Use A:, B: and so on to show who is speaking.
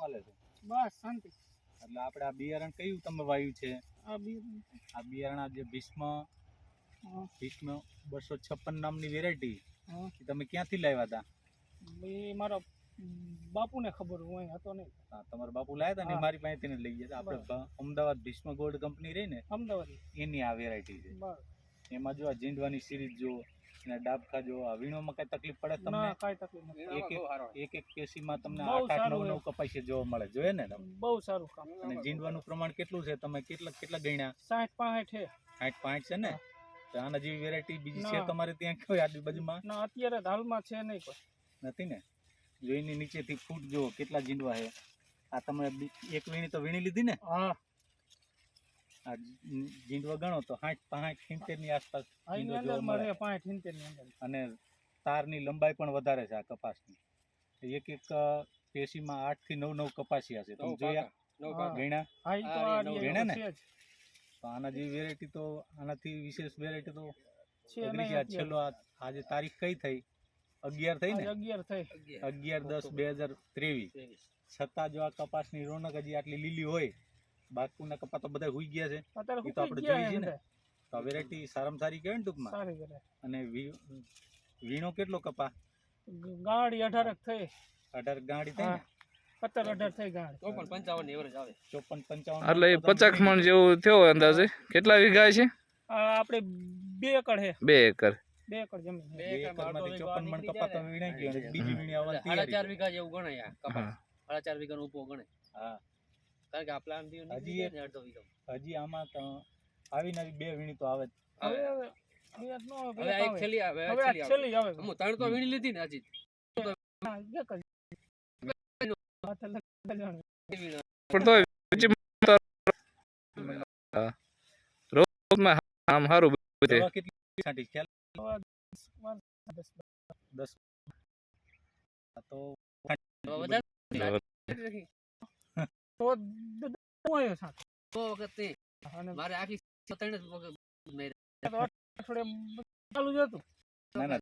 A: હાલે છે?
B: બસ શાંતિ.
A: એટલે આપણે આ બિયારણ કયું તમે વાવ્યું છે?
B: આ બિયારણ
A: આ બિયારણ આ જે ભીષ્મ ભીષ્મ બસો છપ્પન નામની વેરાયટી. તમે ક્યાંથી લાવ્યા હતા
B: એ મારા બાપુને ખબર હું હતો નહીં.
A: હા, તમારા બાપુ લાવ્યા હતા ને. મારી પાસેથી તેને લઈ ગયા. આપણે અમદાવાદ ભીષ્મ ગોલ્ડ કંપની રહી ને
B: અમદાવાદ.
A: એની આ વેરાયટી છે.
B: બસ.
A: એમાં જો આ જીંડવાની સિરીઝ જો અને ડાબખા જો આ વીણોમાં કઈ તકલીફ પડે તમને?
B: ના કાંઈ તકલીફ નથી.
A: એક એક કેસીમાં તમને આઠ આઠ નવ નવ કપાસિયા જોવા મળે. જોઈએ ને તમે?
B: બહુ સારું કામ.
A: અને જીંડવાનું પ્રમાણ કેટલું છે? તમે કેટલા કેટલા ગણ્યા?
B: સાઠ પાંઠ છે.
A: સાઠ પાંચ છે ને? તો આના જેવી વેરાયટી બીજી છે તમારે ત્યાં કોઈ આજુબાજુમાં?
B: ના અત્યારે હાલમાં છે નહીં કોઈ.
A: નથી ને? જો એની નીચેથી ફૂટ જો કેટલા જીંડવા છે? આ તમે એક વીણી તો વીણી લીધી ને?
B: હા.
A: જીંડવા ગણો તો સાઠ પાંચ સિત્તેરની આસપાસ મળે.
B: પાંઠ સિત્તેરની અંદર.
A: અને તારની લંબાઈ પણ વધારે છે આ કપાસની. એક એક પેશીમાં આઠથી નવ નવ કપાસિયા છે. તમે જોયા. ગણ્યા? ગણ્યા ને? તો આના જેવી વેરાયટી તો આનાથી વિશેષ વેરાયટી તો. છેલ્લો આજે તારીખ કઈ થઈ? અગિયાર થઈ ને?
B: અગિયાર થઈ.
A: અગિયાર દસ બે હજાર ત્રેવીસ. છતાં જો આ કપાસની રોનક હજી આટલી લીલી હોય બાકીના કપા તો બધા હુઈ ગયા છે. એ તો આપણે જોઈએ છીએ ને. તો વેરાયટી સારામાં સારી કહેવાય ને ટૂંકમાં.
B: સારી
A: અને વીણો કેટલો કપા?
B: ગાડી અઢારક થઈ.
A: અઢાર ગાડી થઈ ને?
C: એટલે પચાસ મણ જેવું થયો અંદાજે. કેટલા વીઘા છે?
B: આ આપણે બે છે.
C: બે એકર.
B: બે એકડ જમીન
A: બે
D: બે
A: એકરમાંથી ચોપન મણ
D: નીકળી
A: કપા
D: જાય
A: તો
D: ને.
A: વીણાઈ ગયો. બીજી વીણી આવવાની
D: ચાર વીઘા જેવું ગણાય આ કપાસ. સાડા ચાર વીઘાનો ઉપો ગણે
A: હા.
D: કારણ કે આ પ્લાન
A: હજી
D: અડધો વીઘા
A: હજી આમાં તો આવી આવી બે વીણી તો આવે
B: હવે હવે
D: એક છેલી આવે
B: હવે આ
D: છેલ્લી આવે. હું ત્રણ તો વીણી લીધી ને હજી.
C: પણ તો રોજમાં આમ સારું બધે.
B: દસ
A: તો
D: હવે વધારે નથી.
B: તો દ- દ- હું આવ્યો સાથે.
D: સો વખત નહીં
B: અને
D: મારે આખી ત્રણ જ વખત
B: ચાલુ જ હતું.
A: ના ના.